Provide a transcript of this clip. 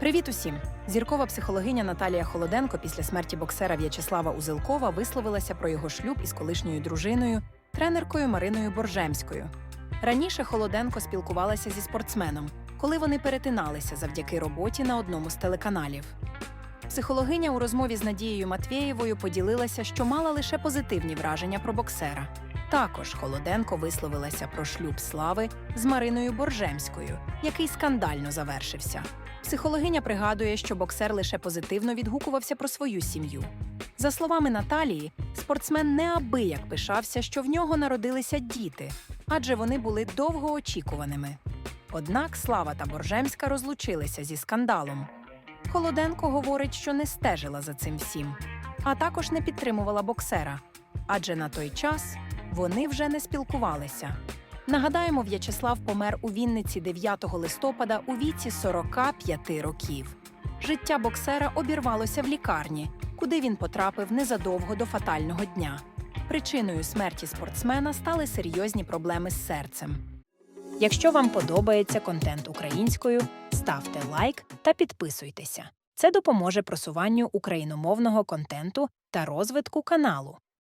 Привіт усім! Зіркова психологиня Наталія Холоденко після смерті боксера В'ячеслава Узелкова висловилася про його шлюб із колишньою дружиною, тренеркою Мариною Боржемською. Раніше Холоденко спілкувалася зі спортсменом, коли вони перетиналися завдяки роботі на одному з телеканалів. Психологиня у розмові з Надією Матвєєвою поділилася, що мала лише позитивні враження про боксера. Також Холоденко висловилася про шлюб слави з Мариною Боржемською, який скандально завершився. Психологиня пригадує, що боксер лише позитивно відгукувався про свою сім'ю. За словами Наталії, спортсмен неабияк пишався, що в нього народилися діти, адже вони були довгоочікуваними. Однак Слава та Боржемська розлучилися зі скандалом. Холоденко говорить, що не стежила за цим всім, а також не підтримувала боксера, адже на той час вони вже не спілкувалися. Нагадаємо, В'ячеслав помер у Вінниці 9 листопада у віці 45 років. Життя боксера обірвалося в лікарні, куди він потрапив незадовго до фатального дня. Причиною смерті спортсмена стали серйозні проблеми з серцем. Якщо вам подобається контент українською, ставте лайк та підписуйтеся. Це допоможе просуванню україномовного контенту та розвитку каналу.